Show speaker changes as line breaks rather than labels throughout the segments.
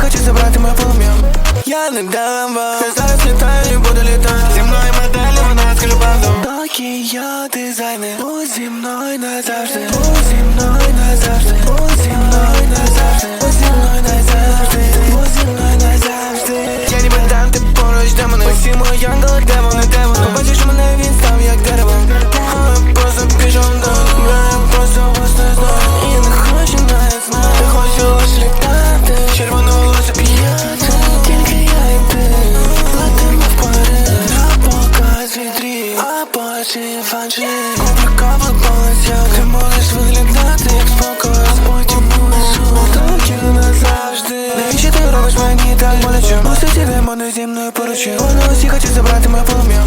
хочу забрати моє полум'я Я не дам вам. Ти зараз літаю і буду літати Зі мною моделі, вона скажу правду Доки я дизайнер. Будь зі мною назавжди Будь зі мною назавжди Будь зі мною назавжди А потім фанші Куплю каплю Ти можеш виглядати як спокою потім будеш Так я назавжди. Навіщо ти робиш мені так боляче? Усі ці демони зі мною поруч Вони усі хочуть забрати моє полум'я.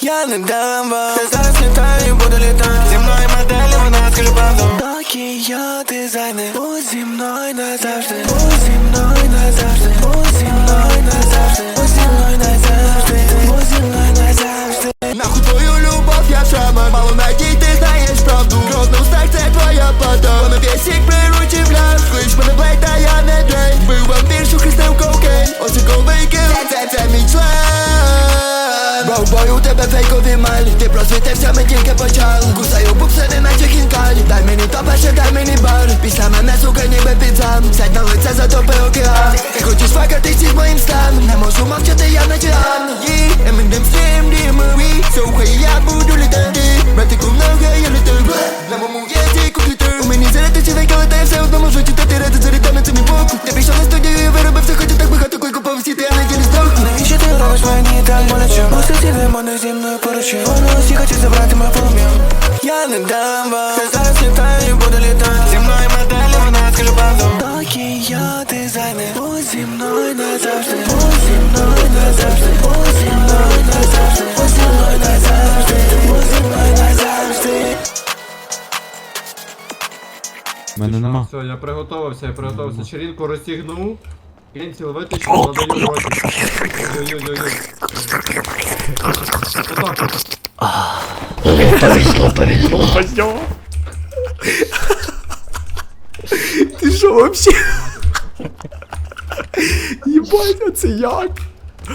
Я не дам вам. Я зараз літаю буду літати. Зі мною моделі, вона скаже правду. Доки я дизайнер Будь зі мною назавжди. Будь зі мною назавжди. Будь зі мною назавжди. Будь зі мною назавжди. Будь зі мною назавжди.
Нахуй твою я шаман Мало надій, ти знаєш правду. Кровно устах, це твоя плата Вона пісік приручив ляж Клич мене блейд, та я не дрейк. Бив вампір, що хрестив коукейн Оцінковий кил. Це, це, це мій член. Броубой, у тебе фейкові малі. Ти просвітився, ми тільки почали. Кусаю букси, наче хінкалі. Дай мені то перше, дай мені бар. Після мене, сука, ніби під зам. Сядь на лице, затопи океан. Ти хочеш факатись із моїм станом. Не можу мовчати, я наче Анна Є, Eminem Slim, DMV Слухай, я буду літати Братику, вейка все одному житті Та ти ради заряда на цьому боку Я пішов на студію і виробив все Хочу так багато койку повсіти, я не ділі здохну
Навіщо ти робиш мені так боляче? Усі ці мене зі мною поруч. Вони усі хочуть забрати моє полум'я Я не дам вам. Я зараз літаю буду літати. Зі мною моделі, вона скаже правду Доки я дизайнер Будь зі мною назавжди
мене нема.
Все, я приготувався, я приготувався. Черінку розтягнув. Кінців витичку, в роті. Ой-ой-ой. Отак.
Ти що вообще? Єбать, а це як?